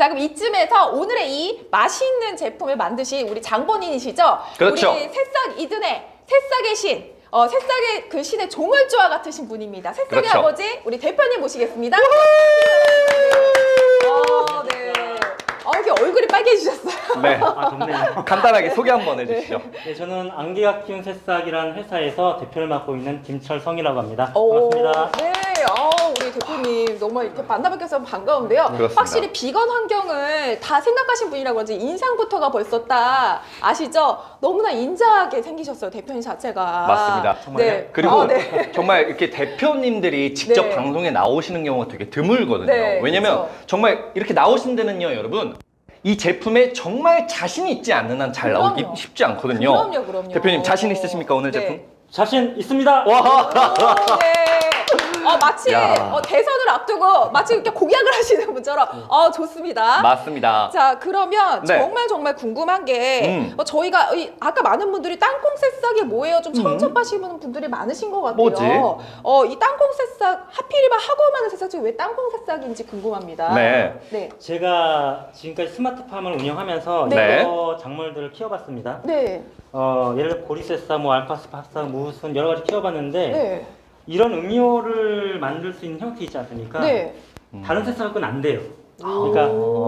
자, 그럼 이쯤에서 오늘의 이 맛있는 제품을 만드신 우리 장본인이시죠? 그렇죠. 우리 새싹 이든의 새싹의 신. 어, 새싹의 그 신의 종을조와 같으신 분입니다. 새싹의 그렇죠. 아버지, 우리 대표님 모시겠습니다. 어, 네. 어, 이렇게 얼굴이 빨개지셨어요. 네. 아, 덥네요. 간단하게 소개 한번 해주시죠. 네, 저는 안개가 키운 새싹이라는 회사에서 대표를 맡고 있는 김철성이라고 합니다. 오, 반갑습니다. 네, 어, 우리 대표님 너무 이렇게 만나뵙게서 반가운데요. 그렇습니다. 확실히 비건 환경을 다 생각하신 분이라 그런지 인상부터가 벌써 딱 아시죠? 너무나 인자하게 생기셨어요, 대표님 자체가. 맞습니다. 정말요? 네. 그리고 어, 네. 정말 이렇게 대표님들이 직접 네. 방송에 나오시는 경우가 되게 드물거든요. 네, 왜냐면 그렇죠. 정말 이렇게 나오신 데는요, 여러분. 이 제품에 정말 자신 있지 않는 한 잘 나오기 그럼요. 쉽지 않거든요. 그럼요, 그럼요. 대표님 자신 있으십니까 오늘 네. 제품? 자신 있습니다. 와, 오, 네. 어, 마치 야. 어, 대선을 앞두고 마치 이렇게 공약을 하시는 분처럼 어, 좋습니다. 맞습니다. 자 그러면 네. 정말 정말 궁금한 게 음. 어, 저희가 이, 아까 많은 분들이 땅콩 새싹이 뭐예요 좀 처음 접하시는 분들이 많으신 것 같아요. 음. 뭐지? 어, 이 땅콩 새싹 하필이면 하고 많은 새싹 중에 왜 땅콩 새싹인지 궁금합니다. 네. 네. 제가 지금까지 스마트팜을 운영하면서 네. 여러 작물들을 키워봤습니다. 네. 어, 예를 들어 보리새싹, 뭐 알파스 파싹, 무슨 여러 가지 키워봤는데 네. 이런 음료를 만들 수 있는 형태 있지 않습니까? 네. 다른 새싹은 안 돼요. 오. 그러니까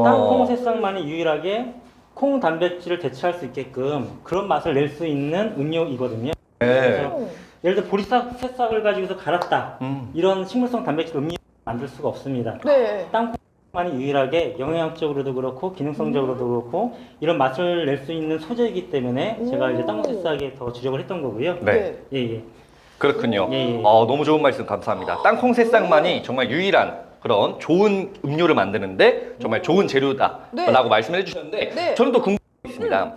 땅콩 새싹만이 유일하게 콩 단백질을 대체할 수 있게끔 그런 맛을 낼 수 있는 음료이거든요. 네. 오. 예를 들어 보리싹 새싹을 가지고서 갈았다. 음. 이런 식물성 단백질 음료 만들 수가 없습니다. 네. 땅콩만이 유일하게 영양적으로도 그렇고 기능성적으로도 그렇고 이런 맛을 낼 수 있는 소재이기 때문에 제가 이제 땅콩 새싹에 더 주력을 했던 거고요. 네. 예, 예. 그렇군요. 예, 예. 어, 너무 좋은 말씀 감사합니다. 땅콩 새싹만이 정말 유일한 그런 좋은 음료를 만드는데 정말 좋은 재료다라고 네. 말씀을 해주셨는데 네. 저는 또 궁금한 게 있습니다.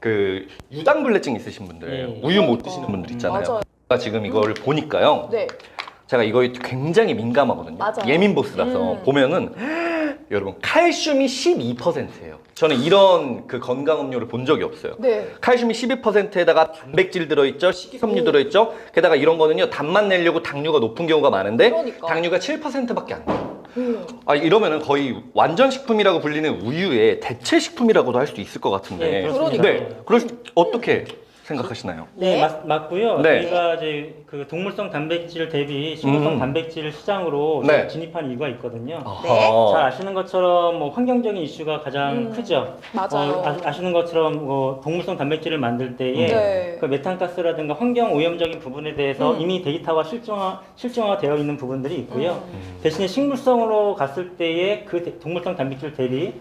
그 유당불내증 있으신 분들, 예. 우유 못 드시는 분들 있잖아요. 맞아요. 제가 지금 이거를 보니까요. 네. 제가 이거에 굉장히 민감하거든요. 맞아요. 예민 보스라서 음. 보면은 여러분 칼슘이 12%예요. 저는 이런 그 건강 음료를 본 적이 없어요. 네. 칼슘이 12%에다가 단백질 들어있죠, 식이섬유 들어있죠. 게다가 이런 거는요 단맛 내려고 당류가 높은 경우가 많은데 그러니까. 당류가 7%밖에 안 돼요. 음. 아 이러면은 거의 완전 식품이라고 불리는 우유의 대체 식품이라고도 할 수 있을 것 같은데. 예, 그렇습니다. 네, 그럴 수- 어떻게 생각하시나요? 네. 네, 맞, 맞고요. 네. 저희가 이제 그 동물성 단백질 대비 식물성 음. 단백질 시장으로 네. 진입한 이유가 있거든요. 네. 어허. 잘 아시는 것처럼 뭐 환경적인 이슈가 가장 음, 크죠. 맞아요. 어, 아, 시는 것처럼 뭐 동물성 단백질을 만들 때에 네. 그 메탄가스라든가 환경 오염적인 부분에 대해서 음. 이미 데이터가 실종화 실종화되어 있는 부분들이 있고요. 음. 대신에 식물성으로 갔을 때의 그 대- 동물성 단백질 대비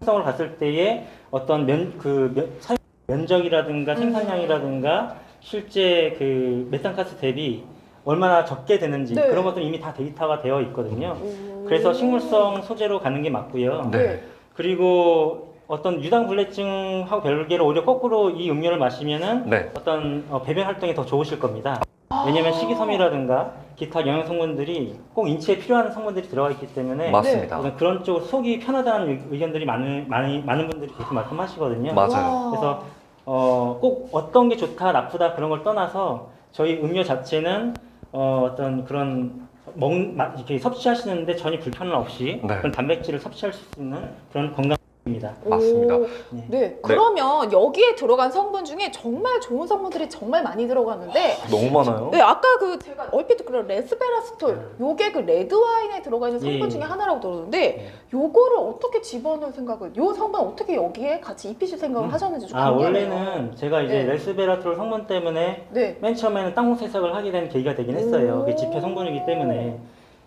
식물성으로 갔을 때의 어떤 면그 사용 면적이라든가 음. 생산량이라든가 실제 그 메탄가스 대비 얼마나 적게 되는지 네. 그런 것들은 이미 다 데이터가 되어 있거든요. 오. 그래서 식물성 소재로 가는 게 맞고요. 네. 그리고 어떤 유당불내증하고 별개로 오히려 거꾸로 이 음료를 마시면은 네. 어떤 어, 배변 활동이 더 좋으실 겁니다. 왜냐면 식이섬유라든가 기타 영양 성분들이 꼭 인체에 필요한 성분들이 들어가 있기 때문에 맞습니다. 어떤 그런 쪽으로 속이 편하다는 의- 의견들이 많은 많은 많은 분들이 계속 말씀하시거든요. 맞아요. 와. 그래서 어, 꼭 어떤 게 좋다 나쁘다 그런 걸 떠나서 저희 음료 자체는 어, 어떤 그런 먹 마- 이렇게 섭취하시는데 전혀 불편함 없이 네. 그런 단백질을 섭취할 수 있는 그런 건강 입니다. 맞습니다. 오, 네. 네. 그러면 여기에 들어간 성분 중에 정말 좋은 성분들이 정말 많이 들어가는데 너무 많아요. 네, 아까 그 제가 얼핏 그런 레스베라스톨 요게 그 레드 와인에 들어가 있는 성분 예. 중에 하나라고 들었는데 네. 요거를 어떻게 집어넣을 생각을 요 성분 어떻게 여기에 같이 입히실 생각을 음. 하셨는지 좀 아 궁금해요. 원래는 제가 이제 네. 레스베라트롤 성분 때문에 네. 맨 처음에는 땅콩 새싹을 하게 된 계기가 되긴 했어요. 오. 그게 지표 성분이기 때문에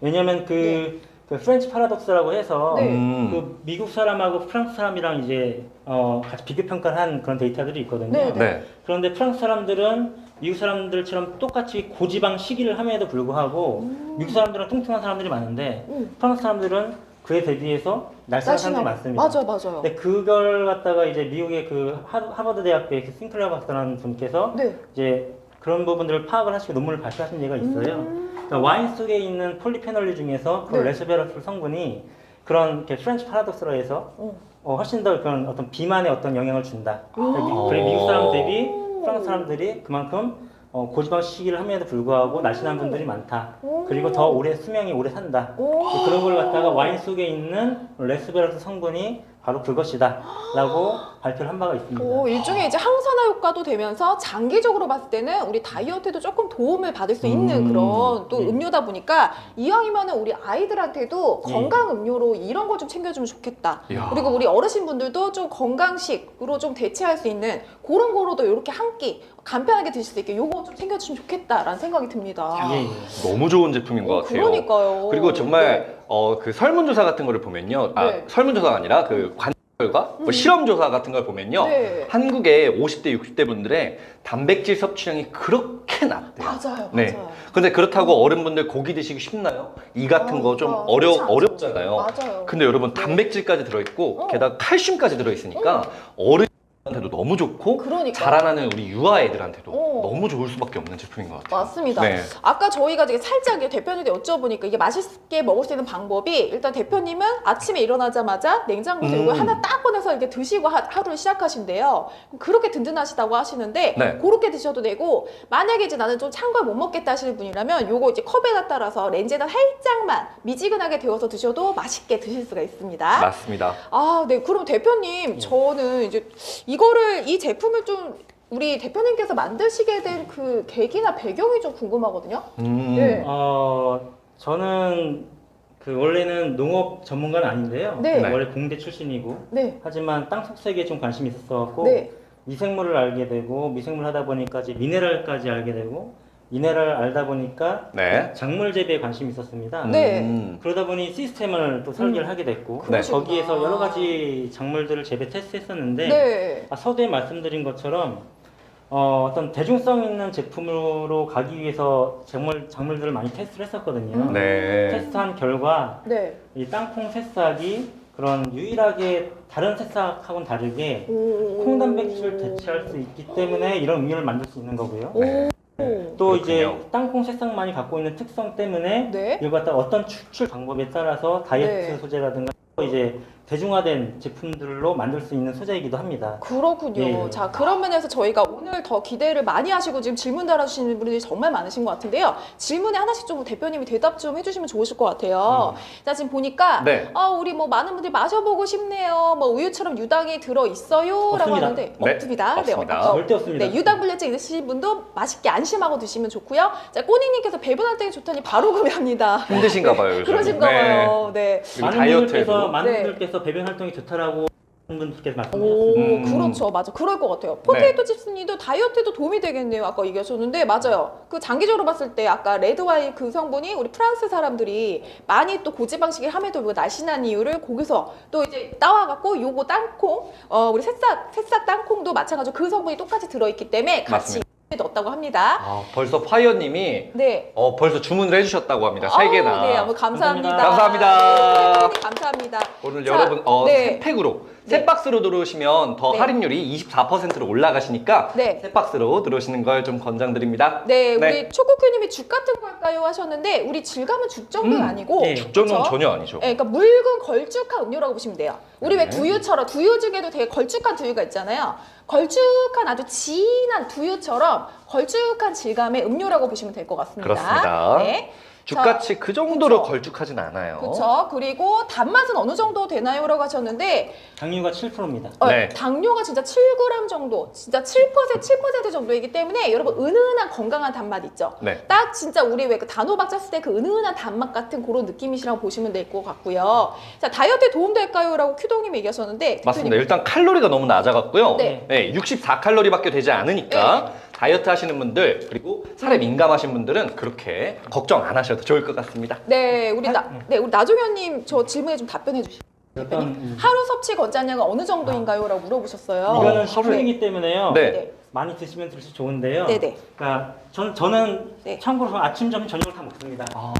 왜냐하면 그, 네. 그 프렌치 파라독스라고 해서 네. 음. 그 미국 사람하고 프랑스 사람이랑 이제 어, 같이 비교 평가를 한 그런 데이터들이 있거든요. 네, 네. 그런데 프랑스 사람들은 미국 사람들처럼 똑같이 고지방 식이를 함에도 불구하고 음. 미국 사람들은 통통한 사람들이 많은데 음. 프랑스 사람들은 그에 대비해서 날씬한 사람들이 많습니다. 맞아요, 맞아요. 근데 그걸 갖다가 이제 미국의 그 하- 하버드 대학교의 그 싱클레어 박사라는 분께서 네. 이제 그런 부분들을 파악을 하시고 논문을 발표하신 예가 있어요. 음. 그러니까 와인 속에 있는 폴리페놀 중에서 그 네. 레스베라톨 성분이 그런 이렇게 프렌치 파라독스로 해서 어. 어, 훨씬 더 그런 어떤 비만에 어떤 영향을 준다. 오. 그리고 미국 사람 대비 프랑스 사람들이 그만큼 어, 고지방식이를 함에도 불구하고 날씬한 분들이 많다. 오. 그리고 더 오래 수명이 오래 산다. 오. 그런 걸 갖다가 와인 속에 있는 레스베라스 성분이 바로 그것이다라고 발표를 한 바가 있습니다. 오, 일종의 이제 항산화 효과도 되면서 장기적으로 봤을 때는 우리 다이어트에도 조금 도움을 받을 수 있는 음. 그런 또 예. 음료다 보니까 이왕이면은 우리 아이들한테도 예. 건강 음료로 이런 걸 좀 챙겨주면 좋겠다. 이야. 그리고 우리 어르신분들도 좀 건강식으로 좀 대체할 수 있는 그런 거로도 이렇게 한 끼 간편하게 드실 수 있게 요거 좀 챙겨주시면 좋겠다라는 생각이 듭니다. 예, 예. 너무 좋은 제품인 것 어, 같아요. 그러니까요. 그리고 정말 네. 어, 그 설문조사 같은 거를 보면요. 아, 네. 설문조사가 아니라 그 관 결과 뭐 음. 실험 조사 같은 걸 보면요. 네. 한국의 50대, 60대 분들의 단백질 섭취량이 그렇게 낮대요. 맞아요, 네. 맞아요. 근데 그렇다고 어른분들 고기 드시기 쉽나요? 이 같은 아, 거좀 아, 어려 그렇지 않죠. 어렵잖아요. 맞아요. 근데 여러분 네. 단백질까지 들어 있고 어. 게다가 칼슘까지 들어 있으니까 어른 한테도 너무 좋고 그러니까 자라나는 우리 유아 애들한테도 어. 너무 좋을 수밖에 없는 제품인 것 같아요. 맞습니다. 네. 아까 저희가 되게 살짝 이제 대표님한테 여쭤보니까 이게 맛있게 먹을 수 있는 방법이 일단 대표님은 아침에 일어나자마자 냉장고에서 음. 이걸 하나 딱 꺼내서 이렇게 드시고 하, 하루를 시작하신대요. 그렇게 든든하시다고 하시는데 네. 그렇게 드셔도 되고 만약에 이제 나는 좀 찬 걸 못 먹겠다 하시는 분이라면 요거 이제 컵에다 따라서 렌즈에다 살짝만 미지근하게 데워서 드셔도 맛있게 드실 수가 있습니다. 맞습니다. 아, 네. 그럼 대표님, 예. 저는 이제 이거를 이 제품을 좀 우리 대표님께서 만드시게 된 그 계기나 배경이 좀 궁금하거든요. 음. 네. 어, 저는 그 원래는 농업 전문가는 아닌데요. 네. 원래 공대 출신이고 네. 하지만 땅 속세계에 좀 관심이 있었고 네. 미생물을 알게 되고 미생물 하다 보니까 이제 미네랄까지 알게 되고 미네랄 알다 보니까 네. 작물 재배에 관심이 있었습니다. 네. 음. 그러다 보니 시스템을 또 설계를 하게 됐고 네. 거기에서 여러 가지 작물들을 재배 테스트했었는데 네. 아, 서두에 말씀드린 것처럼 어, 어떤 대중성 있는 제품으로 가기 위해서 작물 작물들을 많이 테스트를 했었거든요. 음. 네. 테스트한 결과 네. 이 땅콩 새싹이 그런 유일하게 다른 새싹하고는 다르게 오. 콩단백질을 대체할 수 있기 때문에 이런 음료를 만들 수 있는 거고요. 오. 네. 또 그렇군요. 이제 땅콩 새싹만이 갖고 있는 특성 때문에 네. 이걸 갖다 어떤 추출 방법에 따라서 다이어트 네. 소재라든가 또 이제 대중화된 제품들로 만들 수 있는 소재이기도 합니다. 그렇군요. 예, 예. 자, 그런 면에서 저희가 오늘 더 기대를 많이 하시고 지금 질문 달아주시는 분들이 정말 많으신 것 같은데요. 질문에 하나씩 좀 대표님이 대답 좀 해주시면 좋으실 것 같아요. 자, 지금 보니까 네. 아, 우리 뭐 많은 분들이 마셔보고 싶네요. 뭐 우유처럼 유당이 들어 있어요. 라고 없습니다. 하는데 네, 없습니다. 없습니다. 어, 절대 없습니다. 네, 유당 불내증 있으신 분도 맛있게 안심하고 드시면 좋고요. 자, 꼬니님께서 배분할 때 좋다니 바로 구매합니다. 힘드신가 봐요, 요즘. 그러신가 네. 봐요. 네. 그리고 많은 다이어트에도. 분들께서 많은 네. 분들께서 배변 활동이 좋다라고 하는 분들께서 오, 말씀하셨습니다. 음. 그렇죠. 맞아. 그럴 것 같아요. 포테이토 칩스님도 다이어트에도 도움이 되겠네요. 아까 얘기하셨는데, 맞아요. 그 장기적으로 봤을 때 아까 레드와인 그 성분이 우리 프랑스 사람들이 많이 또 고지방식을 함에도 불구하고 날씬한 이유를 거기서 또 이제 따와갖고 요거 땅콩, 어, 우리 새싹, 새싹 땅콩도 마찬가지로 그 성분이 똑같이 들어있기 때문에 같이 넣었다고 합니다. 아, 벌써 파이어님이 네. 어, 벌써 주문을 해주셨다고 합니다. 세 개나. 네, 아무 감사합니다. 감사합니다. 네, 감사합니다. 오늘 자, 여러분 어, 네. 세 팩으로 네. 세 박스로 들어오시면 더 네. 할인율이 24%로 올라가시니까 네. 세 박스로 들어오시는 걸 좀 권장드립니다. 네, 우리 네. 초코큐님이 죽 같은 걸까요 하셨는데 우리 질감은 죽 정도는 음, 아니고 네. 죽전은 그쵸? 전혀 아니죠. 네, 그러니까 묽은 걸쭉한 음료라고 보시면 돼요. 우리 왜 네. 두유처럼 두유 중에도 되게 걸쭉한 두유가 있잖아요. 걸쭉한 아주 진한 두유처럼 걸쭉한 질감의 음료라고 보시면 될 것 같습니다. 그렇습니다. 네. 죽같이 그 정도로 그쵸. 걸쭉하진 않아요. 그렇죠. 그리고 단맛은 어느 정도 되나요라고 하셨는데 당류가 7%입니다. 어, 네. 당뇨가 진짜 7g 정도, 진짜 7% 7% 정도이기 때문에 여러분 은은한 건강한 단맛 있죠. 네. 딱 진짜 우리 왜 그 단호박 짰을 때 그 은은한 단맛 같은 그런 느낌이시라고 보시면 될 것 같고요. 자 다이어트에 도움 될까요?라고 큐동님이 얘기하셨는데 맞습니다. 대표님. 일단 칼로리가 너무 낮아갖고요. 네. 네, 64칼로리밖에 되지 않으니까 다이어트 하시는 분들 그리고 살에 민감하신 분들은 그렇게 걱정 안 하셔도 좋을 것 같습니다. 네, 우리 나, 네. 네, 우리 나종현님 저 질문에 좀 답변해 주시죠. 음, 하루 섭취 권장량은 어느 정도인가요?라고 물어보셨어요. 이거는 어, 식품이기 때문에요. 네. 네, 많이 드시면 드실수록 좋은데요. 네, 네. 그러니까 전, 저는 네. 참고로 아침, 점심, 저녁을 다 먹습니다. 아.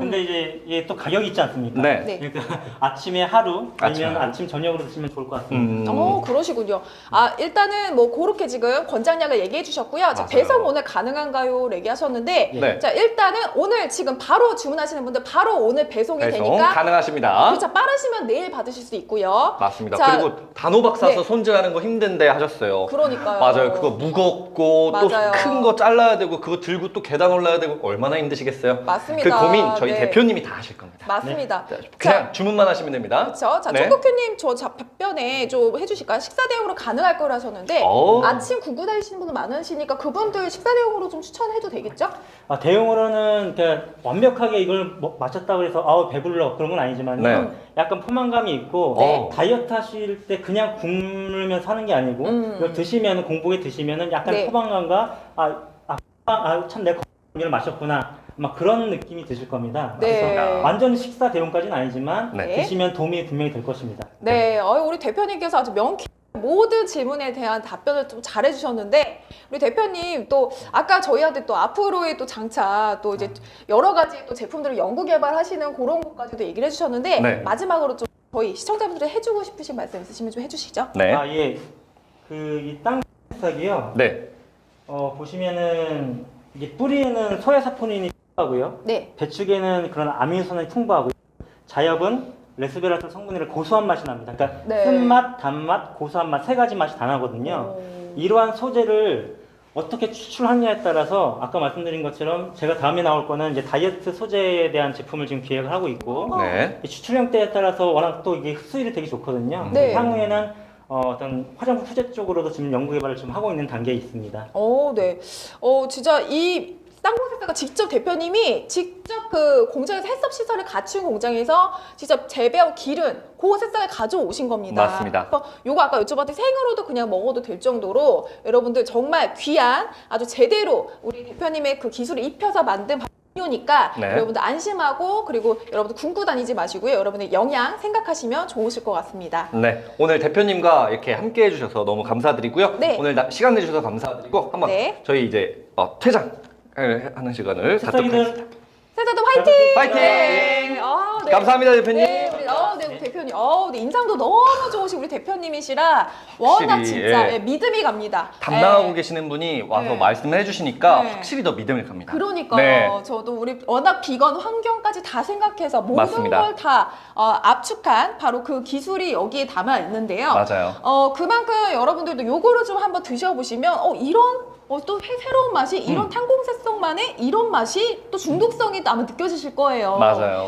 근데 이제 이게 또 가격이 있지 않습니까? 네. 네. 그러니까 아침에 하루 아니면 아침. 아침 저녁으로 드시면 좋을 것 같습니다. 음. 어, 그러시군요. 아, 일단은 뭐 그렇게 지금 권장량을 얘기해 주셨고요. 자, 맞아요. 배송 오늘 가능한가요? 얘기하셨는데 네. 자, 일단은 오늘 지금 바로 주문하시는 분들 바로 오늘 배송이 배송 되니까 가능하십니다. 그렇죠. 빠르시면 내일 받으실 수 있고요. 맞습니다. 자, 그리고 단호박 사서 네. 손질하는 거 힘든데 하셨어요. 그러니까요. 맞아요. 그거 무겁고 맞아요. 또큰거 잘라야 되고 그거 들고 또 계단 올라야 되고 얼마나 힘드시겠어요? 맞습니다. 그 고민 저희 네. 대표님이 다 하실 겁니다. 맞습니다. 자, 그냥 주문만 하시면 됩니다. 그렇죠. 자, 네. 총국큐님 저 자- 답변에 좀 해주실까요? 식사 대용으로 가능할 거라 하셨는데 어. 아침 구구 다니시는 분들 많으시니까 그분들 식사 대용으로 좀 추천해도 되겠죠? 아, 대용으로는 완벽하게 이걸 뭐 마쳤다고 해서 아우 배불러 그런 건 아니지만 네. 요 약간 포만감이 있고 네. 다이어트 하실 때 그냥 굶으면서 하는 게 아니고 음. 이걸 드시면 공복에 드시면은 약간 네. 포만감과 아아참내 커피를 마셨구나 막 그런 느낌이 드실 겁니다. 네. 그래서 완전 식사 대용까지는 아니지만 네. 드시면 도움이 분명히 될 것입니다. 네, 어, 우리 대표님께서 아주 명쾌 모든 질문에 대한 답변을 좀 잘해주셨는데 우리 대표님 또 아까 저희한테 또 앞으로의 또 장차 또 이제 여러 가지 또 제품들을 연구 개발하시는 그런 것까지도 얘기를 해주셨는데 네. 마지막으로 좀 저희 시청자분들이 해주고 싶으신 말씀 있으시면 좀 해주시죠. 네. 아 예. 그 이땅 새싹이요. 네. 어 보시면은 이게 뿌리에는 소야사포닌이 풍부하고요. 네, 배축에는 그런 아미노산이 풍부하고요. 자엽은 레스베라톨 성분이라 고소한 맛이 납니다. 그러니까 네. 쓴맛, 단맛, 고소한 맛 세 가지 맛이 다 나거든요. 어, 이러한 소재를 어떻게 추출하느냐에 따라서 아까 말씀드린 것처럼 제가 다음에 나올 거는 이제 다이어트 소재에 대한 제품을 지금 기획을 하고 있고 네. 이 추출 형태에 따라서 워낙 또 이게 흡수율이 되게 좋거든요. 네. 향후에는 어, 떤 화장품 소재 쪽으로도 지금 연구 개발을 좀 하고 있는 단계에 있습니다. 어, 네. 어, 진짜 이 쌍공색사가 직접 대표님이 직접 그 공장에서 해썹 시설을 갖춘 공장에서 직접 재배하고 기른 그 새싹을 가져오신 겁니다. 맞습니다. 그래서 요거 아까 여쭤봤더니 생으로도 그냥 먹어도 될 정도로 여러분들 정말 귀한 아주 제대로 우리 대표님의 그 기술을 입혀서 만든 음료니까 네. 여러분들 안심하고 그리고 여러분들 굶고 다니지 마시고요. 여러분의 영양 생각하시면 좋으실 것 같습니다. 네. 오늘 대표님과 이렇게 함께 해주셔서 너무 감사드리고요. 네. 오늘 나- 시간 내주셔서 감사드리고 한번 네. 저희 이제 어, 퇴장을 하는 시간을 갖도록 하겠습니다. 새싹이들 세자도 화이팅! 화이팅! 네. 아, 네. 감사합니다, 대표님. 네, 우리, 어, 네, 우리 대표님. 어, 네, 인상도 너무 좋으신 우리 대표님이시라 워낙 확실히, 진짜 예. 예, 믿음이 갑니다. 담당하고 예. 계시는 분이 와서 네. 말씀을 해주시니까 네. 확실히 더 믿음이 갑니다. 그러니까요. 네. 저도 우리 워낙 비건 환경까지 다 생각해서 모든 맞습니다. 걸다 어, 압축한 바로 그 기술이 여기에 담아 있는데요. 맞아요. 어, 그만큼 여러분들도 요거를 좀 한번 드셔보시면 어, 이런 어, 또 새- 새로운 맛이 이런 음. 탄공색성만의 이런 맛이 또 중독성이 또 아마 느껴지실 거예요. 맞아요.